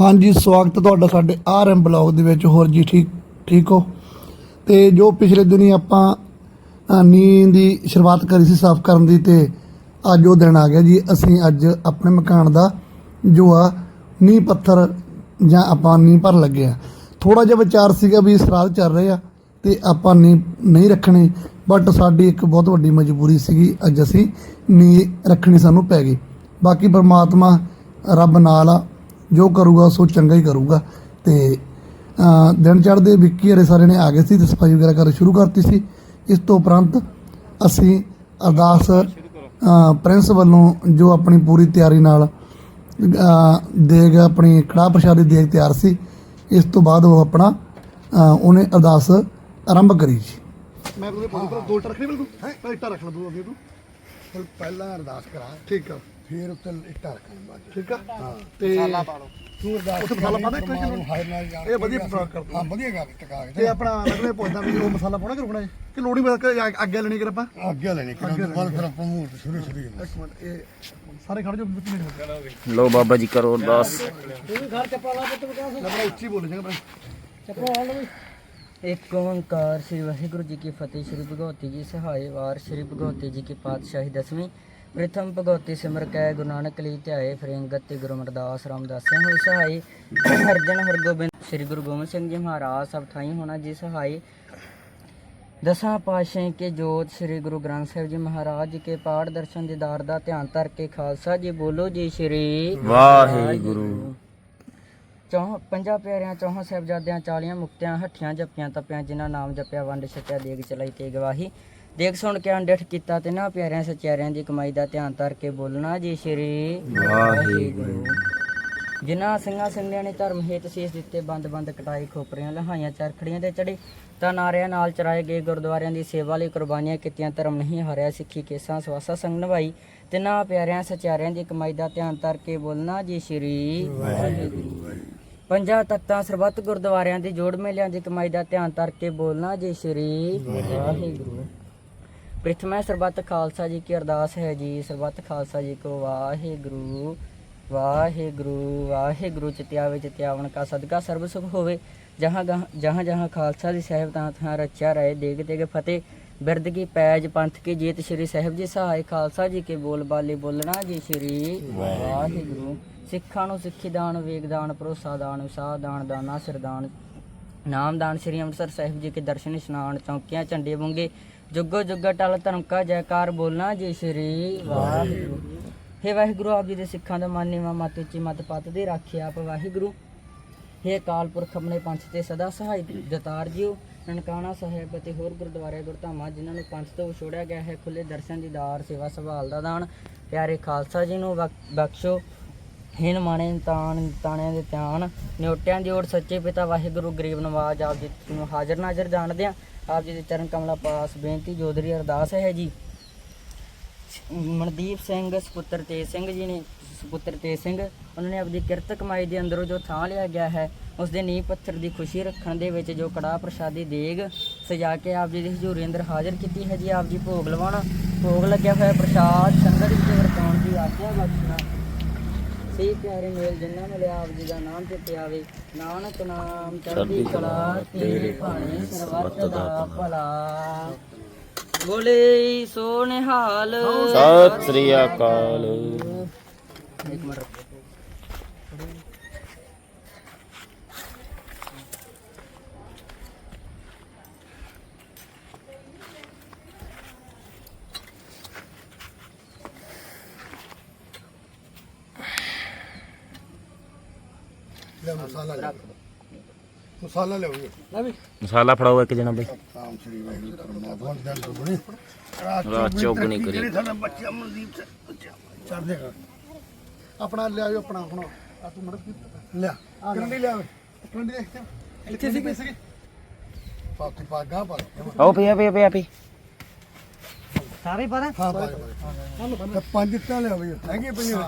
ਹਾਂਜੀ ਸਵਾਗਤ ਤੁਹਾਡਾ ਸਾਡੇ ਆਰਐਮ ਬਲੌਗ ਦੇ ਵਿੱਚ। ਹੋਰ ਜੀ ਠੀਕ ਠੀਕ ਹੋ? ਤੇ ਜੋ ਪਿਛਲੇ ਦਿਨੀ ਆਪਾਂ ਅ, ਨੀਂਹ ਦੀ ਸ਼ੁਰੂਆਤ ਕਰੀ ਸੀ ਸਾਫ਼ ਕਰਨ ਦੀ ਤੇ ਅੱਜ ਉਹ ਦਿਨ ਆ ਗਿਆ ਜੀ। ਅਸੀਂ ਅੱਜ ਆਪਣੇ ਮਕਾਨ ਦਾ ਜੋ ਆ ਨੀਂਹ ਪੱਥਰ ਜਾਂ ਆਪਾਂ ਨੀਂਹ ਭਰ ਲੱਗੇ ਆ। ਥੋੜਾ ਜਿਹਾ ਵਿਚਾਰ ਸੀਗਾ ਵੀ ਸਰਾਧ ਚੱਲ ਰਹੇ ਆ ਤੇ ਆਪਾਂ ਨੀਂਹ ਨਹੀਂ ਰੱਖਣੀ ਬਟ ਸਾਡੀ ਇੱਕ ਬਹੁਤ ਵੱਡੀ ਮਜਬੂਰੀ ਸੀਗੀ ਅੱਜ ਅਸੀਂ ਨੀਂਹ ਰੱਖਣੀ ਸਾਨੂੰ ਪੈ ਗਈ। ਬਾਕੀ ਪਰਮਾਤਮਾ ਰੱਬ ਨਾਲ ਆ ਜੋ ਕਰੂਗਾ ਸੋ ਚੰਗਾ ਹੀ ਕਰੂਗਾ। ਤੇ ਅ, ਦਿਨ ਚੜ੍ਹਦੇ ਵਿੱਕੀ ਹਰੇ ਸਾਰੇ ਨੇ ਆ ਗਏ ਸੀ ਤੇ ਸਫ਼ਾਈ ਵਗੈਰਾ ਕਰਨੀ ਸ਼ੁਰੂ ਕਰਤੀ ਸੀ। ਇਸ ਤੋਂ ਉਪਰੰਤ ਅਸੀਂ ਅਰਦਾਸ ਅ, ਪ੍ਰਿੰਸ ਵੱਲੋਂ ਜੋ ਆਪਣੀ ਪੂਰੀ ਤਿਆਰੀ ਨਾਲ ਅ, ਦੇਗ ਆਪਣੀ ਕੜਾਹ ਪ੍ਰਸ਼ਾਦ ਦੀ ਦੇਗ ਤਿਆਰ ਸੀ ਇਸ ਤੋਂ ਬਾਅਦ ਉਹ ਆਪਣਾ ਉਹਨੇ ਅਰਦਾਸ ਆਰੰਭ ਕਰੀ ਜੀ। ਮੈਂ ਉਹਦੇ ਪਾਸ ਦੋ ਰੱਖਣੀ ਬਿਲਕੁਲ? ਹੈ? ਇੱਟਾਂ ਰੱਖ ਲਾ ਦੋ ਅੱਗੇ ਤੂੰ। ਚਲ ਪਹਿਲਾਂ ਅਰਦਾਸ ਕਰਾ। ਠੀਕ ਆ। ਫਿਰ ਉੱਤੇ ਇੱਟਾਂ ਰੱਖਣ ਬਾਅਦ ਠੀਕ ਆ? ਤੇ ਤੂੰ ਅਰਦਾਸ ਉੱਥੇ ਮਸਾਲਾ ਪਾਉਂਦਾ ਇੱਕ ਪਰਮਾਤਮਾ ਕਿਲੋ? ਨੂੰ ਹਾਇਰ ਨਾਲ ਜਾਣ ਇਹ ਵਧੀਆ ਕੇ ਪ੍ਰੋਗਰਾਮ ਕਰਦਾ। ਹਾਂ ਵਧੀਆ ਗੱਲ ਟਕਾ ਤੇ ਕੇ ਆਪਣਾ ਲੱਗਦਾ ਪੁੱਛਦਾ ਵੀ ਉਹ ਮਸਾਲਾ ਪਾਉਣਾ ਕਿ ਰੁਕਣਾ ਹੈ? ਕਿ ਲੋੜ ਨਹੀਂ ਬਸ ਅੱਗੇ ਲੈਣੀ ਕਰ ਆਪਾਂ ਅੱਗੇ ਲੈਣੀ। ਕਿਰਨ ਬਾਅਦ ਫਿਰ ਆਪਾਂ ਮੂੰਹ ਤੇ ਸ਼ੁਰੂ ਸ਼ੁਰੂ ਹੀ ਇੱਕ ਮਿੰਟ ਇਹ ਸਾਰੇ ਖੜ ਜਾਓ ਵਿੱਚ ਨਹੀਂ ਲੋ ਬਾਬਾ ਜੀ ਕਰੋ ਅਰਦਾਸ। ਲੱਗਦਾ ਉੱਚੀ ਬੋਲੇ ਜਾਂਗਾ ਇੱਕ ਓੰਕਾਰ ਸ੍ਰੀ ਵਾਹਿਗੁਰੂ ਜੀ ਕੀ ਫਤਿਹ ਸ੍ਰੀ ਭਗਵਤੀ ਜੀ ਸਹਾਇ ਵਾਰ ਸ੍ਰੀ ਭਗਵਤੀ ਜੀ ਕੀ ਪਾਤਸ਼ਾਹੀ ਦਸਵੀਂ। ਪ੍ਰਥਮ ਭਗਵਤੀ ਸਿਮਰ ਕੈ ਗੁਰੂ ਨਾਨਕ ਲਈ ਧਿਆਏ ਫਰੇਂਗਤ ਤੇ ਗੁਰੂ ਅਮਰਦਾਸ ਰਾਮਦਾਸ ਸਿੰਘ ਹੋਈ ਸਹਾਈ। ਅਰਜਨ ਹਰਗੋਬਿੰਦ ਸ੍ਰੀ ਗੁਰੂ ਗੋਬਿੰਦ ਸਿੰਘ ਜੀ ਮਹਾਰਾਜ ਸਭ ਥਾਈ ਹੋਣਾ ਜੀ ਸਹਾਈ। ਦਸਾਂ ਪਾਤਸ਼ਾਹ ਕੇ ਜੋਤ ਸ੍ਰੀ ਗੁਰੂ ਗ੍ਰੰਥ ਸਾਹਿਬ ਜੀ ਮਹਾਰਾਜ ਕੇ ਪਾਠ ਦਰਸ਼ਨ ਦੀਦਾਰ ਦਾ ਧਿਆਨ ਧਰ ਕੇ ਖਾਲਸਾ ਜੀ ਬੋਲੋ ਜੀ ਸ੍ਰੀ ਵਾਹਿਗੁਰੂ। ਚੌਹ ਪੰਜਾਂ ਪਿਆਰਿਆਂ ਚੌਹਾਂ ਸਾਹਿਬਜ਼ਾਦਿਆਂ ਚਾਲੀਆਂ ਮੁਕਤਿਆਂ ਹੱਠੀਆਂ ਜੱਪੀਆਂ ਤਪਿਆਂ ਜਿਨ੍ਹਾਂ ਨਾਮ ਜਪਿਆ ਵੰਡ ਛਕਿਆ ਦੇਗ ਚਲਾਈ ਤੇ ਗਵਾਹੀ ਦੇਖ ਸੁਣ ਕੇ ਅੰਡਿਠ ਕੀਤਾ ਤੇ ਨਾ ਪਿਆਰਿਆਂ ਸਚਿਆਰਿਆਂ ਦੀ ਕਮਾਈ ਦਾ ਧਿਆਨ ਧਰ ਕੇ ਬੋਲਣਾ ਜੀ ਸ਼੍ਰੀ ਵਾਹਿਗੁਰੂ। ਜਿਨ੍ਹਾਂ ਸਿੰਘਾਂ ਸਿੰਘਿਆਂ ਨੇ ਧਰਮ ਹੇਤ ਸੀਸ ਦਿੱਤੇ ਬੰਦ ਬੰਦ ਕਟਾਈ ਖੋਪਰੀਆਂ ਲਹਾਈਆਂ ਚਰਖੜੀਆਂ ਤੇ ਚੜੇ ਤਾਂ ਨਾਰਿਆਂ ਨਾਲ ਚਰਾਏ ਗਏ ਗੁਰਦੁਆਰਿਆਂ ਦੀ ਸੇਵਾ ਲਈ ਕੁਰਬਾਨੀਆਂ ਕੀਤੀਆਂ ਧਰਮ ਨਹੀਂ ਹਾਰਿਆ ਸਿੱਖੀ ਕੇਸਾਂ ਸਵਾਸਾ ਸੰਗ ਨਿਭਾਈ ਤੇ ਨਾ ਪਿਆਰਿਆਂ ਸਚਿਆਰਿਆਂ ਦੀ ਕਮਾਈ ਦਾ ਧਿਆਨ ਧਰ ਕੇ ਬੋਲਣਾ ਜੀ ਸ਼੍ਰੀ ਵਾਹਿਗੁਰੂ ਪੰਜਾਂ ਤਖਤਾਂ ਸਰਬੱਤ ਗੁਰਦੁਆਰਿਆਂ ਦੀ ਜੋੜ ਮੇਲਿਆਂ ਦੀ ਕਮਾਈ ਦਾ ਧਿਆਨ ਧਰ ਕੇ ਬੋਲਣਾ ਜੀ ਸ਼੍ਰੀ ਵਾਹਿਗੁਰੂ। ਪ੍ਰਥਮੇ ਸਰਬੱਤ ਖਾਲਸਾ ਜੀ ਕੀ ਅਰਦਾਸ ਹੈ ਜੀ, ਸਰਬੱਤ ਖਾਲਸਾ ਜੀ ਕੋ ਵਾਹਿਗੁਰੂ ਵਾਹਿਗੁਰੂ ਵਾਹਿਗੁਰੂ ਚਿਤਿਆਵੇ ਚਿਤਿਆਵਨ ਕਾ ਸਦਕਾ ਸਰਬ ਸੁਖ ਹੋਵੇ। ਜਹਾਂ ਗਹਾਂ- ਜਹਾਂ ਜਹਾਂ ਖਾਲਸਾ ਦੀ ਸਾਹਿਬ ਤਾਂ ਥਾਂ ਰਚਿਆ ਰਹੇ, ਦੇਗ ਦੇਗ ਫਤਿਹ ਬਿਰਦ ਕੀ ਪੈਜ ਪੰਥ ਕੀ ਜੀਤ ਸ਼੍ਰੀ ਸਾਹਿਬ ਜੀ ਸਹਾਇ, ਖਾਲਸਾ ਜੀ ਕੇ ਬੋਲ ਬਾਲੇ ਬੋਲਣਾ ਜੀ ਸ਼੍ਰੀ ਵਾਹਿਗੁਰੂ। ਸਿੱਖਾਂ ਨੂੰ ਸਿੱਖੀ ਦਾਨ, ਵੇਗ ਦਾਨ, ਭਰੋਸਾ ਦਾਨ ਵਿਸ਼ਾ ਦਾਨ, ਦਾਨਾ ਸਿਰਦਾਨ ਨਾਮਦਾਨ ਸ੍ਰੀ ਅੰਮ੍ਰਿਤਸਰ ਸਾਹਿਬ ਜੀ ਕੇ ਦਰਸ਼ਨ, ਇਸ਼ਨਾਨ, ਚੌਂਕੀਆਂ, ਝੰਡੇ ਬੁੰਗੇ ਜੁਗੋ ਜੁਗਾ ਟਲ ਧਰਮ ਕਾ ਜੈਕਾਰ ਬੋਲਣਾ ਜੀ ਸ਼੍ਰੀ ਵਾਹਿਗੁਰੂ। ਹੇ ਵਾਹਿਗੁਰੂ, ਆਪ ਜੀ ਦੇ ਸਿੱਖਾਂ ਦਾ ਮਨ ਨੀਵਾ, ਮਤ ਉੱਚੀ, ਮਤ ਪਤ ਦੇ ਰਾਖੇ ਆਪ ਵਾਹਿਗੁਰੂ। ਹੇ ਅਕਾਲ ਪੁਰਖ ਆਪਣੇ ਪੰਥ ਤੇ ਸਦਾ ਸਹਾਇ ਦਤਾਰ ਜੀਓ। ਨਨਕਾਣਾ ਸਾਹਿਬ ਅਤੇ ਹੋਰ ਗੁਰਦੁਆਰੇ ਗੁਰਧਾਮਾਂ, ਜਿਨ੍ਹਾਂ ਨੂੰ ਪੰਥ ਤੋਂ ਵਿਛੋੜਿਆ ਗਿਆ ਹੈ ਖੁੱਲੇ ਦਰਸ਼ਨ ਦੀਦਾਰ ਸੇਵਾ ਸੰਭਾਲ ਦਾ ਦਾਨ। ਪਿਆਰੇ ਖਾਲਸਾ ਜੀ ਨੂੰ ਬਖ- ਬਖਸ਼ੋ। ਹੀਨ ਮਾਣੇ ਤਾਣ, ਤਾਣਿਆਂ ਦੇ ਧਿਆਨ। ਨਿਉਟਿਆਂ ਦੀ ਓਰ ਸੱਚੇ ਪਿਤਾ ਵਾਹਿਗੁਰੂ, ਗਰੀਬ ਨਵਾਜ ਆਪ ਜੀ ਨੂੰ ਹਾਜ਼ਰ ਨਾਜ਼ਰ ਜਾਣਦੇ ਆ ਆਪ ਜੀ ਦੇ ਚਰਨ ਕਮਲਾ ਪਾਸ ਬੇਨਤੀ ਜੋਦਰੀ ਅਰਦਾਸ ਹੈ ਜੀ। ਮਨਦੀਪ ਸਿੰਘ, ਸੁਪੁੱਤਰ ਤੇਜ ਸਿੰਘ ਜੀ ਨੇ ਸੁਪੁੱਤਰ ਤੇਜ ਸਿੰਘ, ਉਹਨਾਂ ਨੇ ਆਪਣੀ ਕਿਰਤ ਕਮਾਈ ਦੇ ਅੰਦਰੋਂ ਜੋ ਥਾਂ ਲਿਆ ਗਿਆ ਹੈ, ਉਸ ਦੇ ਨੀਂਹ ਪੱਥਰ ਦੀ ਖੁਸ਼ੀ ਰੱਖਣ ਦੇ ਵਿੱਚ ਜੋ ਕੜਾਹ ਪ੍ਰਸ਼ਾਦੀ ਦੇਗ ਸਜਾ ਕੇ ਆਪ ਜੀ ਦੀ ਹਜ਼ੂਰੀ ਅੰਦਰ ਹਾਜ਼ਰ ਕੀਤੀ ਹੈ ਜੀ। ਆਪ ਜੀ ਭੋਗ ਲਵਾਉਣਾ ਭੋਗ ਲੱਗਿਆ ਹੋਇਆ ਪ੍ਰਸ਼ਾਦ ਸੰਗਤ ਵਿੱਚ ਵਰਤਾਉਣ ਦੀ ਆਗਿਆ ਬਖਸ਼ਣਾ। ਸੇ ਪਿਆਰੇ ਮੇਲ ਜਿੰਨਾ ਮਿਲਿਆ, ਆਪ ਜੀ ਦਾ ਨਾਮ ਤੇ ਪਿਆਵੇ ਨਾਨਕ ਨਾਮ ਚੜ੍ਹਦੀ ਕਲਾ ਤੇਰੇ ਭਾਣੇ ਸਰਬੱਤ ਦਾ ਭਲਾ। ਬੋਲੇ ਸੋ ਨਿਹਾਲ ਸਤਿ ਸ੍ਰੀ ਅਕਾਲ। ਇੱਕ ਮਿੰਟ ਲੈ ਮਸਾਲਾ ਲੈ ਫੜਾਓ ਇੱਕ ਜਣਾ ਬਈ ਸ੍ਰੀ ਵਾਹਿਗੁਰੂ ਰਾਤ ਚੌਗਣੀ ਕਰੀ। ਜਿਹੜੇ ਸਾਡਾ ਬੱਚਾ ਮਨਦੀਪ ਸਿੰਘ ਚੜ੍ਹਦੇ ਕਰ ਆਪਣਾ ਆਪਣਾ ਆ ਤੂੰ ਮੜਕ ਲਿਆ। ਕੰਡੀ ਲਿਆਵੇ ਕੰਡੀ ਦੇਖ ਇੱਥੇ ਸੀ ਪੈਸੇ ਪਾਤੀ ਪਾਗਾ ਪਾ ਆਓ ਪਿਆ ਪਿਆ ਪਿਆ ਪੀ ਸਾਰੇ ਪਰ ਹਾਂ ਪਾ ਤੇ ਪੰਜ ਇੱਟਾਂ ਲਿਆਓ ਜੀ। ਹੈਗੇ ਪਈਆਂ।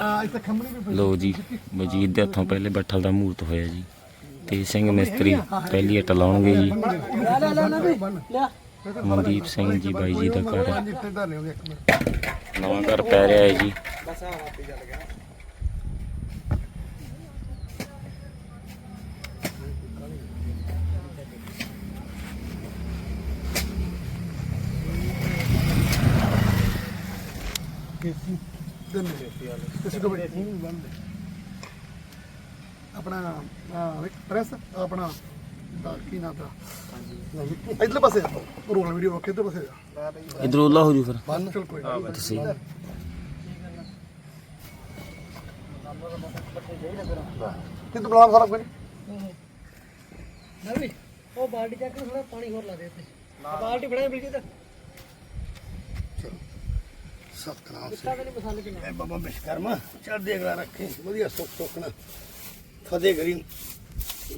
ਆ ਇੱਥੇ ਖੰਮਣੀ ਵੀ ਲੋ ਜੀ ਮਜੀਦ ਦੇ ਹੱਥੋਂ ਪਹਿਲੇ ਬੱਠਲ ਦਾ ਮੂਰਤ ਹੋਇਆ ਜੀ। ਤੇ ਸਿੰਘ ਮਿਸਤਰੀ ਪਹਿਲੀ ਇੱਟ ਲਾਉਣਗੇ ਜੀ। ਮਨਦੀਪ ਸਿੰਘ ਜੀ ਬਾਈ ਜੀ ਦਾ ਘਰ ਨਵਾਂ ਘਰ ਪੈ ਰਿਹਾ ਹੈ ਜੀ। ਤੇ ਸਿੱਧੂ ਬਈ ਆਪਣਾ ਪ੍ਰੈਸ ਆਪਣਾ ਦਾ ਕੀ ਨਾਮ ਦਾ? ਇਧਰਲੇ ਪਾਸੇ ਰੋਲ ਵੀਡੀਓ ਵੇਖੇ ਇਧਰ ਪਾਸੇ ਜਾ। ਇਧਰੋਂ ਲਾ ਹੋ ਜੂ ਫਿਰ। ਬੰਨ ਚਲ ਕੋਈ ਨਹੀਂ। ਤੁਸੀਂ। ਕਿ ਤੂੰ ਬੁਲਾ ਸਾਰਾ ਕੋਈ ਨਵੀਂ ਉਹ ਬਾਲਟੀ ਚੱਕ ਕੇ ਥੋੜਾ ਪਾਣੀ ਹੋਰ ਲਾ ਦੇ ਉੱਤੇ। ਬਾਲਟੀ ਫੜਾਈ ਬਿਲਕੀ ਤਾਂ ਸਤਨਾਮ ਤਾਂ ਨਹੀਂ ਪਸੰਦ ਕਿੰਨਾ ਐ ਬਾਬਾ ਵਿਸ਼ਕਰਮਾ ਚੜ੍ਹਦੀ ਅਗਲਾ ਰੱਖੇ ਵਧੀਆ ਸੁੱਖ ਸੁੱਖ ਨਾਲ। ਫਤਿਹ ਕਰੀ।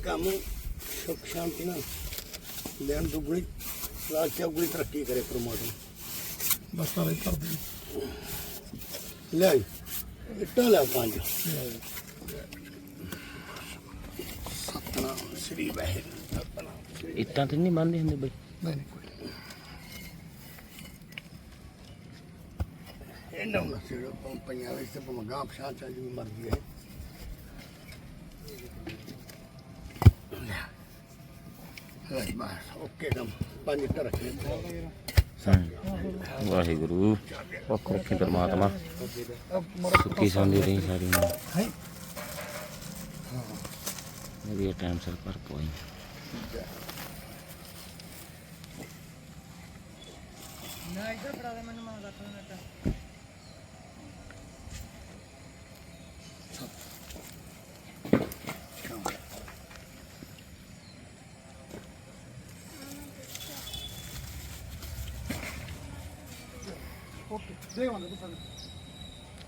ਕੰਮ ਸੁੱਖ ਸ਼ਾਂਤੀ ਨਾਲ। ਲੈਣ ਦੁਗਣੀ ਲਾਲ ਚੌਗਣੀ ਤਰੱਕੀ ਕਰੇ ਪ੍ਰਮੋਸ਼ਨ ਬਸ ਸਾਰੇ ਕਰ ਦੇ ਲੈ। ਇੱਟਾਂ ਲੈ ਪੰਜ। ਸਤਨਾਮ ਸ੍ਰੀ ਵਾਹਿਗੁਰੂ ਸਤਨਾਮ ਸ੍ਰੀ ਇੱਟਾਂ ਤੇ ਨਹੀਂ ਬੰਨਦੇ ਹੁੰਦੇ ਬਈ? ਨਹੀਂ ਇਹਨਾਂ ਨੂੰ ਸਿਰ ਪੰਜਾਂ ਵਿੱਚ ਤੇ ਭਮਗਾ ਪਛਾਣ ਚਾਹ ਜੀ ਮਰਦੀ ਹੈ। ਲੈ ਬਸ ਓਕੇ ਕੰਮ ਪੰਜ ਇੱਟਾਂ ਰੱਖੇ। ਵਾਹਿਗੁਰੂ। ਰੱਖ ਰੱਖੇ ਪਰਮਾਤਮਾ। ਸੁੱਖੀ ਸੰਦੀ ਰਹੀ ਸਾਰੀ ਨੂੰ ਹੈ? ਵਧੀਆ ਟਾਈਮ ਸਿਰ ਪਰ ਕੋਈ ਨਾ ਇੱਧਰ ਫੜਾ ਦੇ ਮੈਨੂੰ ਮਾਂ ਦਾ ਤਾਂ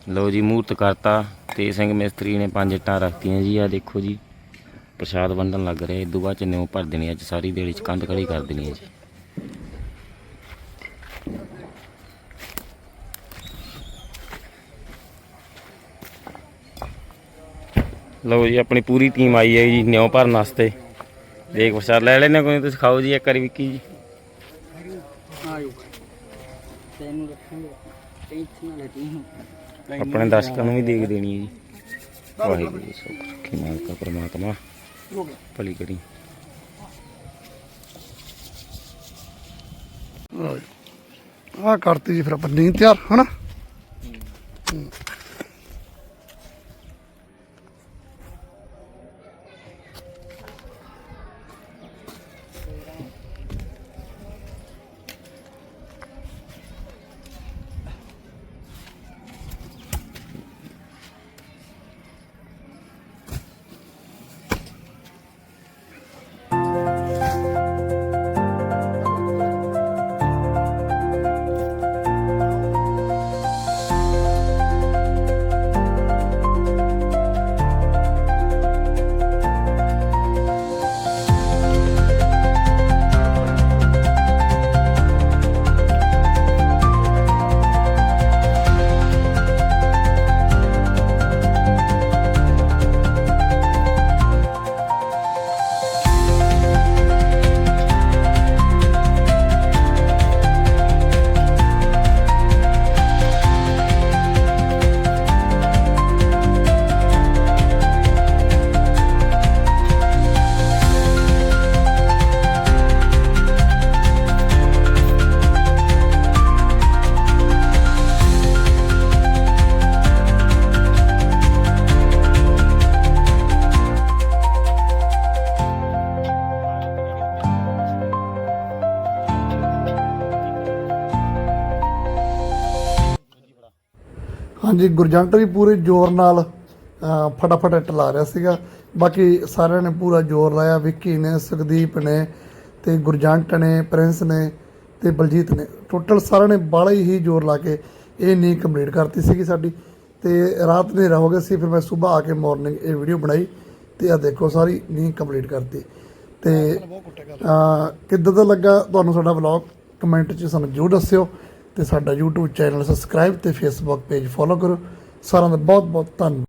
ਲਓ ਜੀ, ਮੂਰਤ ਕਰਤਾ। ਤੇ ਸਿੰਘ ਮਿਸਤਰੀ ਨੇ ਪੰਜ ਇੱਟਾਂ ਰੱਖਤੀਆਂ ਜੀ। ਆ ਦੇਖੋ ਜੀ, ਪ੍ਰਸ਼ਾਦ ਵੰਡਣ ਲੱਗ ਰਿਹਾ। ਇਦੋਂ ਬਾਅਦ ਚ ਨਿਉ ਭਰ ਦੇਣੀ ਅੱਜ ਸਾਰੀ ਦਿਹਾੜੀ ਚ ਕੰਧ ਖੜੀ ਕਰ ਦੇਣੀ ਹੈ ਜੀ। ਲਓ ਜੀ, ਆਪਣੀ ਪੂਰੀ ਟੀਮ ਆਈ ਹੈ ਜੀ ਨਿਉ ਭਰਨ ਵਾਸਤੇ। ਦੇਖ ਪ੍ਰਸ਼ਾਦ ਲੈ ਲੈਣੇ ਕੋਈ ਤੁਸੀਂ ਖਾਓ ਜੀ ਇੱਕ ਵਾਰੀ ਵਿੱਕੀ ਜੀ। ਆਇਓ। ਤੈਨੂੰ ਰੱਖਾਂਗੇ। ਆਪਣੇ ਦਰਸ਼ਕਾਂ ਨੂੰ ਵੀ ਦੇਖ ਦੇਣੀ ਹੈ ਜੀ। ਵਾਹਿਗੁਰੂ ਜੀ ਸੁਖ ਰੱਖੀ ਮਾਲਕਾ ਪ੍ਰਮਾਤਮਾ। ਹੋ ਗਿਆ। ਭਲੀ ਕਰੀ ਆ ਕਰਤੀ ਜੀ ਫਿਰ ਆਪਾਂ ਨੀਂਦ ਤਿਆਰ ਹਨਾ? ਹਾਂਜੀ ਗੁਰਜੰਟ ਵੀ ਪੂਰੇ ਜ਼ੋਰ ਨਾਲ ਫਟਾਫਟ ਇੱਟ ਲਾ ਰਿਹਾ ਸੀਗਾ। ਬਾਕੀ ਸਾਰਿਆਂ ਨੇ ਪੂਰਾ ਜ਼ੋਰ ਲਾਇਆ। ਵਿੱਕੀ ਨੇ ਸੁਖਦੀਪ ਨੇ ਤੇ ਗੁਰਜੰਟ ਨੇ ਪ੍ਰਿੰਸ ਨੇ ਤੇ ਬਲਜੀਤ ਨੇ। ਟੋਟਲ ਸਾਰਿਆਂ ਨੇ ਬਾਹਲਾ ਹੀ ਜ਼ੋਰ ਲਾ ਕੇ ਇਹ ਨੀ ਕੰਪਲੀਟ ਕਰਤੀ ਸੀਗੀ ਸਾਡੀ। ਤੇ ਰਾਤ ਹਨੇਰਾ ਹੋ ਗਿਆ ਸੀ ਫਿਰ ਮੈਂ ਸਵੇਰ ਆ ਕੇ ਮਾਰਨਿੰਗ ਇਹ ਵੀਡੀਓ ਬਣਾਈ ਤੇ ਆ ਦੇਖੋ ਸਾਰੀ ਨੀ ਕੰਪਲੀਟ ਕਰਤੀ। ਤੇ ਕਿੱਦਾਂ ਦਾ ਲੱਗਾ ਤੁਹਾਨੂੰ ਸਾਡਾ ਵਲੌਗ ਕਮੈਂਟ 'ਚ ਸਾਨੂੰ ਜ਼ਰੂਰ ਦੱਸਿਓ। ਤੇ ਸਾਡਾ YouTube ਚੈਨਲ ਸਬਸਕ੍ਰਾਈਬ ਤੇ Facebook ਪੇਜ ਫੋਲੋ ਕਰੋ। ਸਾਰਿਆਂ ਦਾ ਬਹੁਤ ਬਹੁਤ ਧੰਨਵਾਦ।